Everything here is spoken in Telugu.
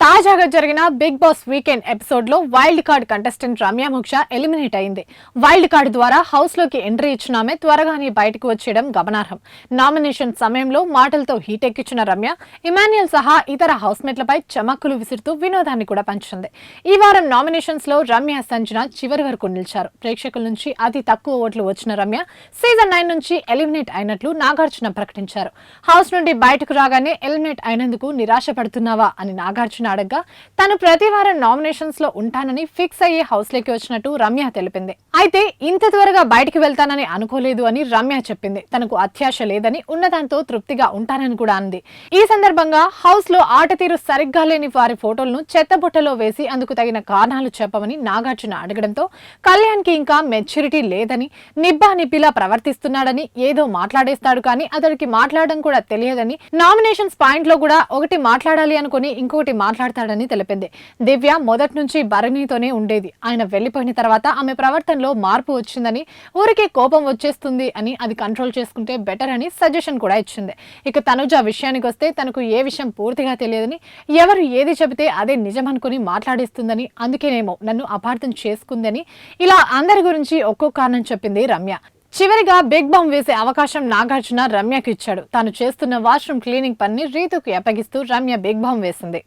తాజాగా జరిగిన బిగ్ బాస్ వీకెండ్ ఎపిసోడ్లో wild card contestant Ramya Moksha eliminate అయింది. వైల్డ్ కార్డ్ ద్వారా హౌస్లోకి ఎంట్రీ ఇచ్చిన ఆమె త్వరగానే బయటకు వచ్చేయడం గమనార్హం. నామినేషన్ సమయంలో మాటలతో హీట్ ఎక్కించిన రమ్య ఇమాన్యుయల్ సహా ఇతర హౌస్ మేట్లపై చమక్కులు విసురుతూ వినోదాన్ని కూడా పంచుంది. ఈ వారం నామినేషన్స్లో రమ్య సంజన చివరి వరకు నిలిచారు. ప్రేక్షకుల నుంచి అతి తక్కువ ఓట్లు వచ్చిన రమ్య సీజన్ నైన్ నుంచి ఎలిమినేట్ అయినట్లు నాగార్జున ప్రకటించారు. హౌస్ నుండి బయటకు రాగానే ఎలిమినేట్ అయినందుకు నిరాశ పడుతున్నావా అని నాగార్జున అడగ్గా తను ప్రతి వారం నామినేషన్స్లో ఉంటానని ఫిక్స్ అయ్యే హౌస్లోకి వచ్చినట్టు రమ్య తెలిపింది. అయితే ఇంత త్వరగా బయటికి వెళ్తానని అనుకోలేదు అని రమ్య చెప్పింది. తనకు అత్యాశ లేదని ఉన్నదాంతో తృప్తిగా ఉంటానని కూడా అంది. ఈ సందర్భంగా హౌస్లో ఆట తీరు సరిగ్గా లేని వారి ఫోటోలను చెత్తబుట్టలో వేసి అందుకు తగిన కారణాలు చెప్పమని నాగార్జున అడగడంతో కళ్యాణ్కి ఇంకా మెచ్యూరిటీ లేదని నిబ్బా నిబ్బిలా ప్రవర్తిస్తున్నాడని ఏదో మాట్లాడేస్తాడు కానీ అతడికి మాట్లాడడం కూడా తెలియదని నామినేషన్స్ పాయింట్లో కూడా ఒకటి మాట్లాడాలి అనుకుని ఇంకొకటి మాట్లాడతాడని తెలిపింది. దివ్య మొదటి నుంచి భరణితోనే ఉండేది. ఆయన వెళ్ళిపోయిన తర్వాత ఆమె ప్రవర్తనలో మార్పు వచ్చిందని ఊరికే కోపం వచ్చేస్తుంది అని అది కంట్రోల్ చేసుకుంటే బెటర్ అని సజెషన్ కూడా ఇచ్చింది. ఇక తనుజ విషయానికి వస్తే తనకు ఏ విషయం పూర్తిగా తెలియదని ఎవరు ఏది చెబితే అదే నిజం అనుకుని మాట్లాడిస్తుందని అందుకేనేమో నన్ను అపార్థం చేసుకుందని ఇలా అందరి గురించి ఒక్కో కారణం చెప్పింది రమ్య. చివరిగా బిగ్ బాంబ్ వేసే అవకాశం నాగార్జున రమ్యకు ఇచ్చాడు తాను చేస్తున్న వాష్రూమ్ క్లీనింగ్ పని రీతుకు అప్పగిస్తూ రమ్య బిగ్ బాంబ్ వేసింది.